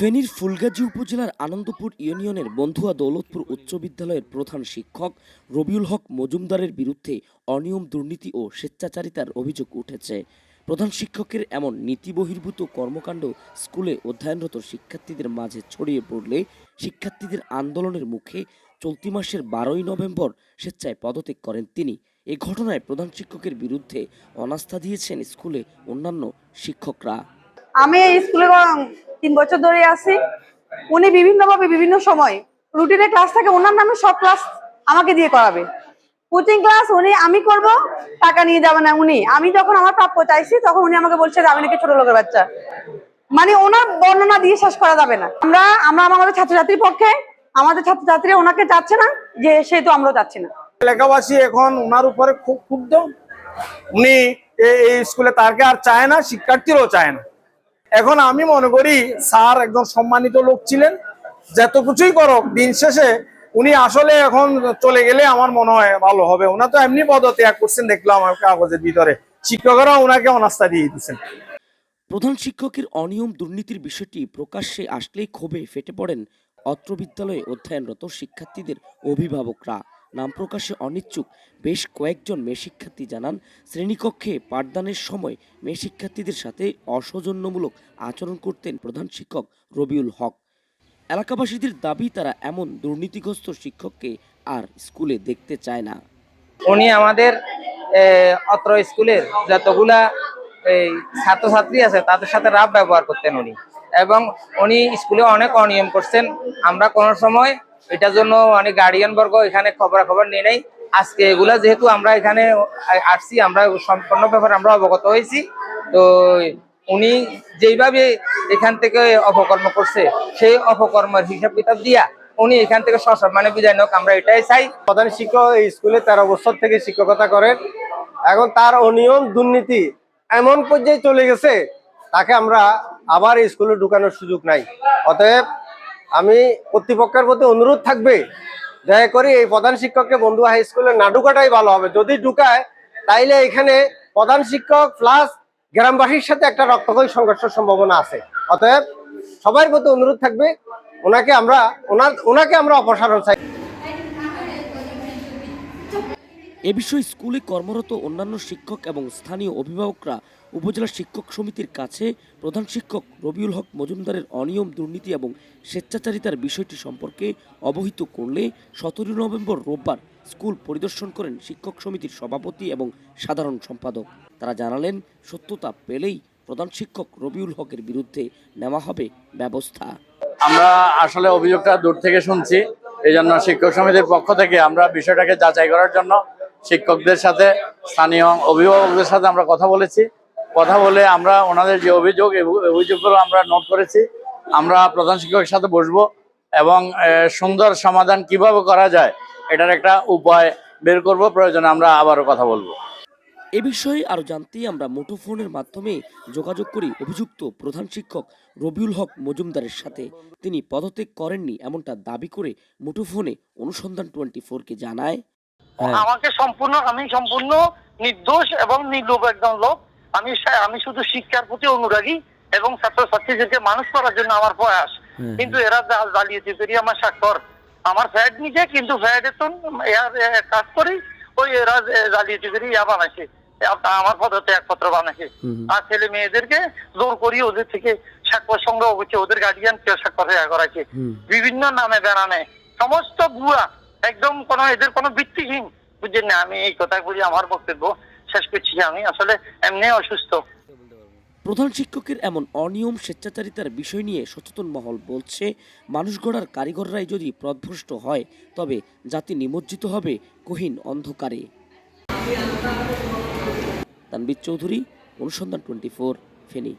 ফেনীর ফুলগাজী উপজেলার আনন্দপুর ইউনিয়নের বন্ধুয়া দৌলতপুর উচ্চ বিদ্যালয়ের প্রধান শিক্ষক রবিউল হক মজুমদারের বিরুদ্ধে অনিয়ম, দুর্নীতি ও স্বেচ্ছাচারিতার অভিযোগ উঠেছে। প্রধান শিক্ষকের এমন নীতি বহির্ভূত কর্মকাণ্ড স্কুলে অধ্যয়নরত শিক্ষার্থীদের মাঝে ছড়িয়ে পড়লে শিক্ষার্থীদের আন্দোলনের মুখে চলতি মাসের বারোই নভেম্বর স্বেচ্ছায় পদত্যাগ করেন তিনি। এ ঘটনায় প্রধান শিক্ষকের বিরুদ্ধে অনাস্থা দিয়েছেন স্কুলে অন্যান্য শিক্ষকরা। আমি স্কুলে তিন বছর ধরে আছি। উনি বিভিন্নভাবে বিভিন্ন সময় রুটিনে ক্লাস থাকে, ওনার নামে সব ক্লাস আমাকে দিয়ে করাবে। কোচিং ক্লাস উনি, আমি করব, টাকা নিয়ে যাবে না উনি। আমি যখন আমার প্রাপ্য চাইছি, তখন উনি আমাকে বলছে আমি নাকি ছোট লোকের বাচ্চা। মানে ওনার বর্ণনা দিয়ে শেষ করা যাবে না। আমরা আমরা আমাদের ছাত্রছাত্রীর পক্ষে, আমাদের ছাত্রছাত্রীরা ওনাকে চাচ্ছে না যে সেহেতু আমরাও চাচ্ছি না। এলাকাবাসী এখন ওনার উপরে খুব ক্ষুব্ধ। উনি এই স্কুলে তারকে আর চায় না, শিক্ষার্থীরাও চায় না। এখন আমি মনে করি স্যার একজন সম্মানিত লোক ছিলেন যত কিছুই করক, দিন শেষে উনি আসলে এখন চলে গেলে আমার মনে হয় ভালো হবে। ওনার তো এমনি পদত্যাগ করছেন দেখলাম কাগজের ভিতরে। শিক্ষকরা ওনাকে অনাস্থা দিয়ে দিচ্ছেন প্রধান শিক্ষকের অনিয়ম দুর্নীতির বিষয়টি প্রকাশ্যে আসলেই ক্ষোভে ফেটে পড়েন অত্র বিদ্যালয়ে অধ্যয়নরত শিক্ষার্থীদের অভিভাবকরা। নাম প্রকাশে অনিচ্ছুক। বেশ কয়েকজন মেয়ে শিক্ষার্থী জানান, শ্রেণীকক্ষে পাঠদানের সময় মেয়ে শিক্ষার্থীদের সাথে অসৌজন্যমূলক আচরণ করতেন প্রধান শিক্ষক রবিউল হক। এলাকাবাসীদের দাবি, তারা এমন দুর্নীতিগ্রস্ত শিক্ষককে আর স্কুলে দেখতে চায় না। উনি আমাদের অত্র স্কুলের যতগুলা, এই, ছাত্রছাত্রী আছে, তাদের সাথে রাব ব্যবহার করতেন উনি। এবং উনি স্কুলে অনেক অনিয়ম করছেন। আমরা কোনো সময় এটার জন্য অনেক গার্ডিয়ান বর্গ এখানে খবরাখবর নিয়ে নেই। আজকে এগুলা যেহেতু আমরা এখানে আসছি, আমরা সম্পূর্ণ ব্যাপারে আমরা অবগত হয়েছি। তো উনি যেইভাবে এখান থেকে অপকর্ম করছে, সেই অপকর্মের হিসাব কিতাব দিয়া উনি এখান থেকে সসম্মানে বিদায় নোক, আমরা এটাই চাই। প্রধান শিক্ষক এই স্কুলে তেরো বছর থেকে শিক্ষকতা করেন। এখন তার অনিয়ম, দুর্নীতি এমন পর্যায়ে চলে গেছে, তাকে আমরা আবার স্কুলে ঢুকানোর সুযোগ নাই। অতএব আমি কর্তৃপক্ষের প্রতি অনুরোধ থাকবে, দয়া করে এই প্রধান শিক্ষককে বন্ধু হাই স্কুলে না ঢুকাটাই ভালো হবে। যদি ঢুকায়, তাইলে এখানে প্রধান শিক্ষক প্লাস গ্রামবাসীর সাথে একটা রক্তক্ষয়ী সংঘর্ষের সম্ভাবনা আছে। অতএব সবার প্রতি অনুরোধ থাকবে, ওনাকে আমরা, ওনার, ওনাকে আমরা অপসারণ চাই। এ বিষয়ে স্কুলে কর্মরত অন্যান্য শিক্ষক এবং স্থানীয় অভিভাবকরা উপজেলা শিক্ষক সমিতির কাছে প্রধান শিক্ষক রবিউল হক মজুমদারের অনিয়ম, দুর্নীতি এবং স্বেচ্ছাচারিতার বিষয়টি সম্পর্কে অবহিত করলে সতেরো নভেম্বর রোববার স্কুল পরিদর্শন করেন শিক্ষক সমিতির সভাপতি এবং সাধারণ সম্পাদক। তারা জানালেন, সত্যতা পেলেই প্রধান শিক্ষক রবিউল হকের বিরুদ্ধে নেওয়া হবে ব্যবস্থা। আমরা আসলে অভিযোগটা দূর থেকে শুনছি। এই জন্য শিক্ষক সমিতির পক্ষ থেকে আমরা বিষয়টাকে যাচাই করার জন্য শিক্ষকদের সাথে, স্থানীয় অভিভাবকদের সাথে আমরা কথা বলেছি। কথা বলে আমরা ওনাদের যে অভিযোগ অভিযোগগুলো আমরা নোট করেছি। আমরা প্রধান শিক্ষকের সাথে বসবো এবং সুন্দর সমাধান কীভাবে করা যায়, এটার একটা উপায় বের করব। প্রয়োজনে আমরা আবারও কথা বলব। এ বিষয়ে আরও জানতে আমরা মুঠোফোনের মাধ্যমে যোগাযোগ করি অভিযুক্ত প্রধান শিক্ষক রবিউল হক মজুমদারের সাথে। তিনি পদত্যাগ করেননি এমনটা দাবি করে মুঠোফোনে অনুসন্ধান টোয়েন্টি ফোরকে জানায়। আমাকে সম্পূর্ণ আমি সম্পূর্ণ নির্দোষ এবং নির্লোভ একজন লোক। আমি আমি শুধু শিক্ষার প্রতি অনুরাগী এবং ছাত্রছাত্রীদেরকে মানুষ করার জন্য আমার প্রয়াস। কিন্তু এরা জালিয়াতি করি আমার স্বাক্ষর। আমার ফ্যাট নিজে কিন্তু ফ্যাটে তো কাজ করি ওই এরা জালিয়াতি করি ইয়া বানাইছে। আমার পদত্যাগ পত্র বানাইছে। আর ছেলে মেয়েদেরকে জোর করি ওদের থেকে স্বাক্ষর সংগ্রহ করছে ওদের গার্ডিয়ান কেউ স্বাক্ষর ইয়া করাইছে। বিভিন্ন নামে বেড়ানে সমস্ত ভুয়া একদম কোনো এদের কোনো ভিত্তিহীন। বুঝছেন না, আমি এই কথা বলি, আমার বক্তব্য শেষ করছি আমি। আসলে এমনি অসুস্থ। প্রধান শিক্ষকের এমন অনিয়ম, স্বেচ্ছাচারিতার বিষয় নিয়ে সচেতন মহল বলছে, মানুষ গড়ার কারিগররাই যদি পথভ্রষ্ট হয়, তবে জাতি নিমজ্জিত হবে গহীন অন্ধকারে। তানবির চৌধুরী, অনুসন্ধান টোয়েন্টি ফোর, ফেনী।